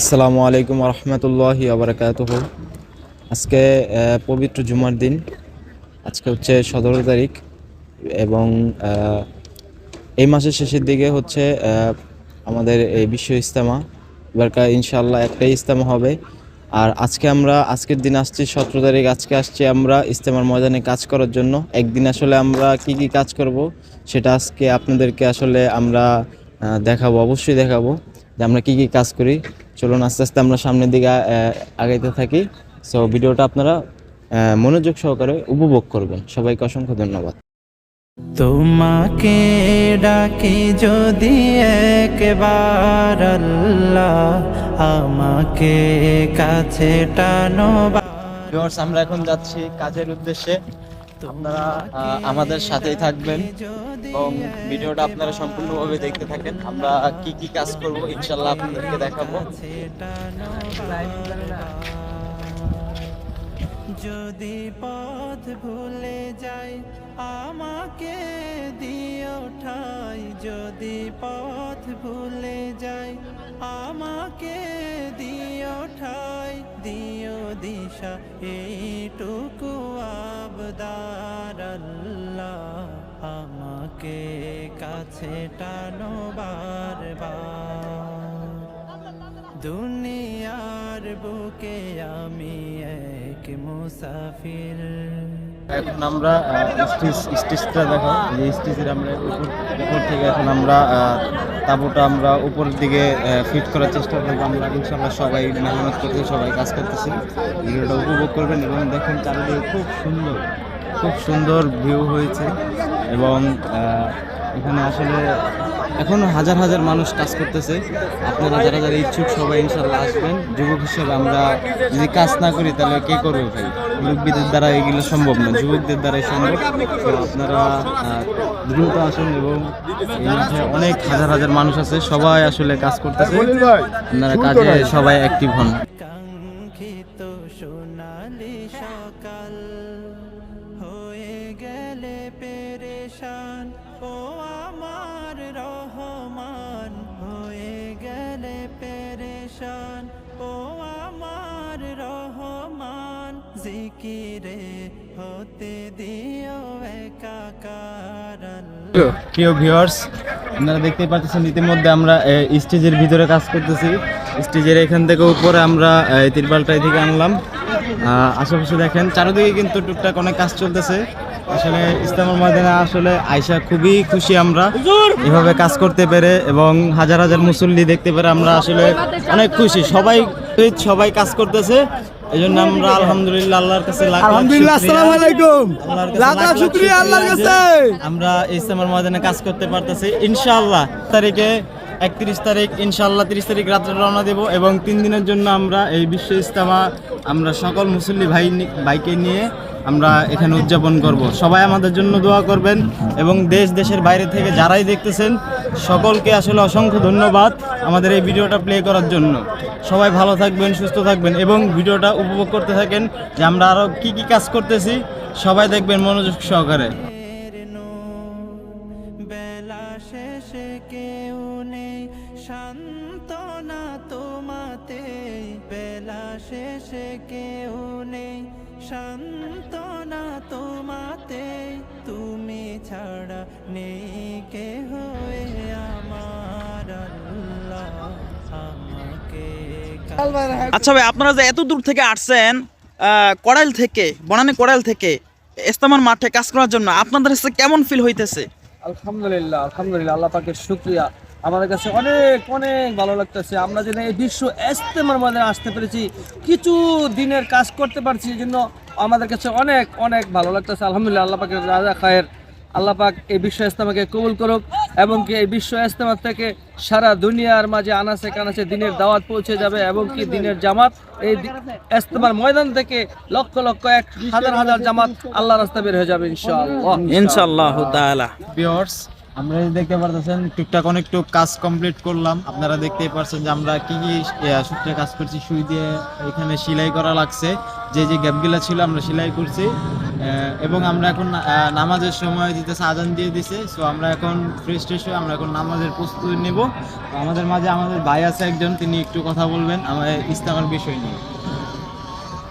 আসসালামু আলাইকুম রহমতুল্লাহি আবরকাতহ। আজকে পবিত্র জুমার দিন। আজকে হচ্ছে সতেরো তারিখ এবং এই মাসের শেষের দিকে হচ্ছে আমাদের এই বিশ্ব ইস্তেমা এবারকার ইনশাল্লাহ একটাই ইস্তেমা হবে। আর আজকে আমরা, আজকের দিন আসছি সতেরো তারিখ, আজকে আসছি আমরা ইস্তেমার ময়দানে কাজ করার জন্য। একদিন আসলে আমরা কি কি কাজ করব সেটা আজকে আপনাদেরকে আসলে আমরা দেখাবো, অবশ্যই দেখাবো যে আমরা কি কি কাজ করি। চলুন আস্তে আস্তে আমরা সামনের দিকে আগাইতে থাকি। সো ভিডিওটা আপনারা মনোযোগ সহকারে উপভোগ করবেন। সবাইকে অসংখ্য ধন্যবাদ। তোমাকে ডাকি যদি একবার আল্লাহ আমাকে কাছে টানো আমরা এখন যাচ্ছি কাজের উদ্দেশ্যে। আপনারা আমাদের সাথেই থাকবেন। এবং ভিডিওটা আপনারা সম্পূর্ণভাবে দেখতে থাকেন। আমরা কি কি কাজ করব, ইনশাল্লাহ আপনাদেরকে দেখাবো। যদি পথ ভুলে যাই আমাকে দিও ঠাই, যদি পথ ভুলে যাই। আমাকে দিও ঠাই, দিও দিশা, এইটুকু আবদার আল্লাহ আমাকে কাছে টানো বারবার। দুনিয়ার বুকে আমি এক মুসাফির। এখন আমরা স্টিচ স্টিচটা দেখো। এই স্টিচের আমরা উপর উপর থেকে এখন আমরা তাঁবুটা আমরা উপরের দিকে ফিট করার চেষ্টা করব। আমরা ইনশাল্লাহ সবাই মেহনত করতে, সবাই কাজ করতেছি। ভিডিওটা উপভোগ করবেন এবং দেখেন চারিদিকে খুব সুন্দর খুব সুন্দর ভিউ হয়েছে। এবং এখানে আসলে এখনও হাজার হাজার মানুষ কাজ করতেছে। আপনারা যারা যারা ইচ্ছুক সবাই ইনশাল্লাহ আসবেন। যুবক হিসেবে আমরা যদি কাজ না করি তাহলে কে করবে ভাই? মুরব্বীদের দ্বারা এগুলো সম্ভব না যুবকদের দ্বারাই সম্ভব। তো আপনারা দ্রুত আসুন এবং এই মাঠে অনেক হাজার হাজার মানুষ আছে সবাই আসলে কাজ করতেছে। আপনারা কাজে সবাই অ্যাক্টিভ হন। সোনালি সকাল হয়ে গেলে পেরেশান ও জিকিরে হতে দিও একাকার। প্রিয় ভিউয়ার্স আপনারা দেখতেই পাচ্ছেন ইতিমধ্যে আমরা স্টেজের ভিতরে কাজ করতেছি। স্টেজের এখান থেকে উপরে আমরা এই তিরপালটাই থেকে আনলাম। আহ, আশেপাশে দেখেন চারিদিকে কিন্তু টুকটাক অনেক কাজ চলতেছে। আসলে ইসলামের ময়দানে আসলে আয়সা খুবই খুশি আমরা। এভাবে কাজ করতে পেরে এবং হাজার হাজার মুসল্লি দেখতে পেরে আমরা আসলে অনেক খুশি। সবাই সবাই কাজ করতেছে। এই জন্য আমরা আলহামদুলিল্লাহ আল্লাহর কাছে লাখ লাখ আলহামদুলিল্লাহ আসসালামু আলাইকুম। লাখ লাখ শুকরিয়া আল্লাহর কাছে। আমরা ইসলামের ময়দানে কাজ করতে পারতেছি। ইনশাআল্লাহ তারিখে একত্রিশ তারিখ ইনশাআল্লাহ তিরিশ তারিখ রাত্রে রওনা দেব এবং তিন দিনের জন্য আমরা এই বিশ্ব ইস্তেমা আমরা সকল মুসল্লি ভাই ভাইকে নিয়ে আমরা এখানে উদযাপন করব। সবাই আমাদের জন্য দোয়া করবেন এবং দেশ দেশের বাইরে থেকে যারাই দেখতেছেন সকলকে আসলে অসংখ্য ধন্যবাদ আমাদের এই ভিডিওটা প্লে করার জন্য। সবাই ভালো থাকবেন, সুস্থ থাকবেন এবং ভিডিওটা উপভোগ করতে থাকেন যে আমরা আরও কি কি কাজ করতেছি, সবাই দেখবেন মনোযোগ সহকারে। বেলা শেষে কেউ নেই তোমাতে। বেলা শেষে কেউ নেই তুমি ছাড়া নেই হয়ে আমার আচ্ছা ভাই, আপনারা যে এত দূর থেকে আসছেন কড়াইল থেকে, বনানী কড়াইল থেকে ইস্তেমার মাঠে কাজ করার জন্য আপনাদের কাছে কেমন ফিল হইতেছে? আলহামদুলিল্লাহ আলহামদুলিল্লাহ, আল্লাহ পাকের শুকরিয়া। আমাদের কাছে অনেক অনেক ভালো লাগতেছে। আমরা যেন এই বিশ্ব ইস্তেমার মধ্যে আসতে পেরেছি, কিছু দিনের কাজ করতে পারছি, এই জন্য আমাদের কাছে অনেক অনেক ভালো লাগতেছে। আলহামদুলিল্লাহ, আল্লাহ পাকের রাজা খায়ের, আল্লাহ পাক এই বিশ্ব ইস্তেমাকে কবুল করুক। এবং কি এই বিশ্ব ইস্তেমা থেকে সারা দুনিয়ার মাঝে আনাচে কানাচে দিনের দাওয়াত পৌঁছে যাবে এবং কি দিনের জামাত এই ইস্তেমার ময়দান থেকে লক্ষ লক্ষ এক হাজার হাজার জামাত আল্লাহ রাস্তা বের হয়ে যাবে ইনশাআল্লাহ। ইনশাআল্লাহ তাআলা। ভিউয়ার্স আমরা দেখতে পারতেছেন টুকটাক অনেকটুক কাজ কমপ্লিট করলাম। আপনারা দেখতেই পারছেন যে আমরা কি কি সূত্রে কাজ করছি সুই দিয়ে এখানে সেলাই করা লাগছে। যে যে গ্যাপগুলো ছিল আমরা সেলাই করছি। এবং আমরা এখন নামাজের সময় দিতে আজান দিয়ে দিছে সো আমরা এখন ফ্রেশ ট্রেশ হয়ে আমরা এখন নামাজের প্রস্তুতি নেব। আমাদের মাঝে আমাদের ভাই আছে একজন, তিনি একটু কথা বলবেন আমাদের ইসলামের বিষয় নিয়ে।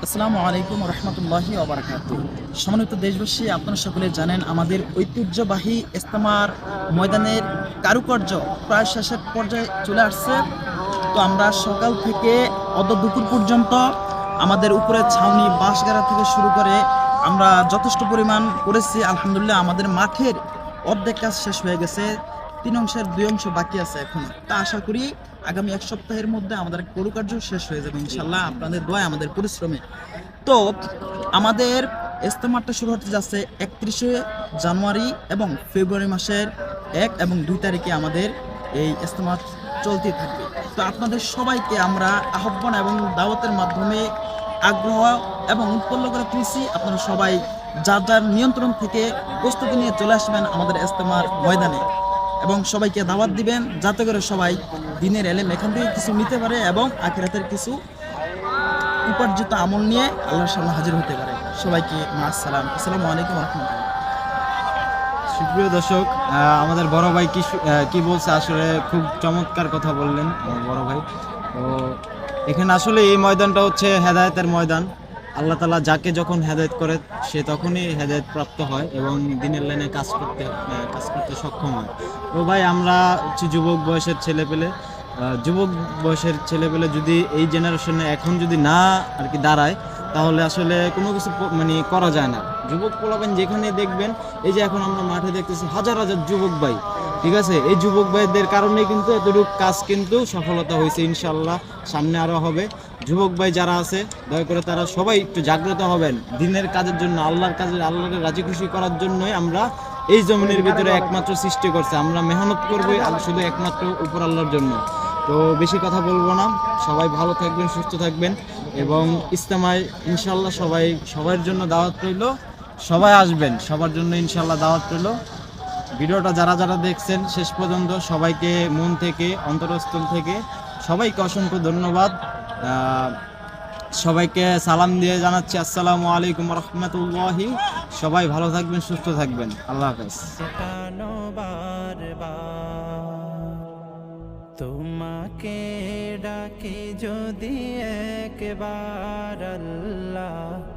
আসসালামু আলাইকুম রহমতুল্লাহি ওবরাকাতু সম্মানিত দেশবাসী, আপনারা সকলে জানেন আমাদের ঐতিহ্যবাহী ইস্তেমার ময়দানের কারুকার্য প্রায় শেষের পর্যায়ে চলে আসছে। তো আমরা সকাল থেকে অত দুপুর পর্যন্ত আমাদের উপরে ছাউনি বাঁশগাড়া থেকে শুরু করে আমরা যথেষ্ট পরিমাণ করেছি, আলহামদুলিল্লাহ। আমাদের মাঠের অর্ধেক কাজ শেষ হয়ে গেছে। তিন অংশের দুই অংশ বাকি আছে এখনও। তা আশা করি আগামী এক সপ্তাহের মধ্যে আমাদের কার্য শেষ হয়ে যাবে ইনশাল্লাহ আপনাদের দোয়া আমাদের পরিশ্রমে। তো, আমাদের ইস্তেমারটা শুরু হতে যাচ্ছে একত্রিশে জানুয়ারি এবং ফেব্রুয়ারি মাসের এক এবং দুই তারিখে আমাদের এই ইস্তেমার চলতে থাকবে। তো আপনাদের সবাইকে আমরা আহ্বান এবং দাওয়াতের মাধ্যমে আগ্রহ এবং উৎপন্ন করে তুলছি। আপনারা সবাই যার যার নিয়ন্ত্রণ থেকে প্রস্তুতি নিয়ে চলে আসবেন আমাদের ইস্তেমার ময়দানে। এবং সবাইকে দাওয়াত দিবেন যাতে করে সবাই দিনের এলেম এখান থেকে কিছু নিতে পারে এবং আখিরাতের কিছু উপার্জিত আমল নিয়ে আল্লাহর সামনে হাজির হতে পারে। সবাইকে মা আসসালাম আসসালামু আলাইকুম রহমতুল্লাহ। সুপ্রিয় দর্শক আমাদের বড় ভাই কি কি বলছে? আসলে খুব চমৎকার কথা বললেন বড় ভাই। তো এখানে আসলে এই ময়দানটা হচ্ছে হেদায়েতের ময়দান। আল্লাহ তালা যাকে যখন হেদায়েত করে, সে তখনই হেদায়েত প্রাপ্ত হয় এবং দিনের লাইনে কাজ করতে কাজ করতে সক্ষম হয়। তো ভাই, আমরা হচ্ছে যুবক বয়সের ছেলে পেলে যুবক বয়সের ছেলে পেলে যদি এই জেনারেশনে এখন যদি না আর কি দাঁড়ায়, তাহলে আসলে কোনো কিছু মানে করা যায় না। যুবক পোলাবেন যেখানে দেখবেন, এই যে এখন আমরা মাঠে দেখতেছি হাজার হাজার যুবক ভাই ঠিক আছে? এই যুবক ভাইদের কারণে কিন্তু এতটুকু কাজ কিন্তু সফলতা হয়েছে ইনশাল্লাহ সামনে আরও হবে। যুবক ভাই যারা আছে, দয়া করে তারা সবাই একটু জাগ্রত হবেন। দিনের কাজের জন্য, আল্লাহর কাজে আল্লাহকে রাজি খুশি করার জন্যই আমরা এই জমিনের ভিতরে একমাত্র সৃষ্টি করছে। আমরা মেহনত করব শুধু একমাত্র উপর আল্লাহর জন্য। তো বেশি কথা বলব না। সবাই ভালো থাকবেন, সুস্থ থাকবেন। এবং ইস্তেমায় ইনশাল্লাহ সবাই, সবার জন্য দাওয়াত রইল। সবাই আসবেন, সবার জন্য ইনশাল্লাহ দাওয়াত রইল। ভিডিওটা যারা যারা দেখছেন, শেষ পর্যন্ত সবাইকে মন থেকে, অন্তরস্থল থেকে সবাইকে অসংখ্য ধন্যবাদ। সবাইকে সালাম দিয়ে জানাচ্ছি, আসসালামু আলাইকুম রহমতুল্লাহি। সবাই ভালো থাকবেন, সুস্থ থাকবেন। আল্লাহ হাফেজ। তোমাকে যদি একবার আল্লাহ।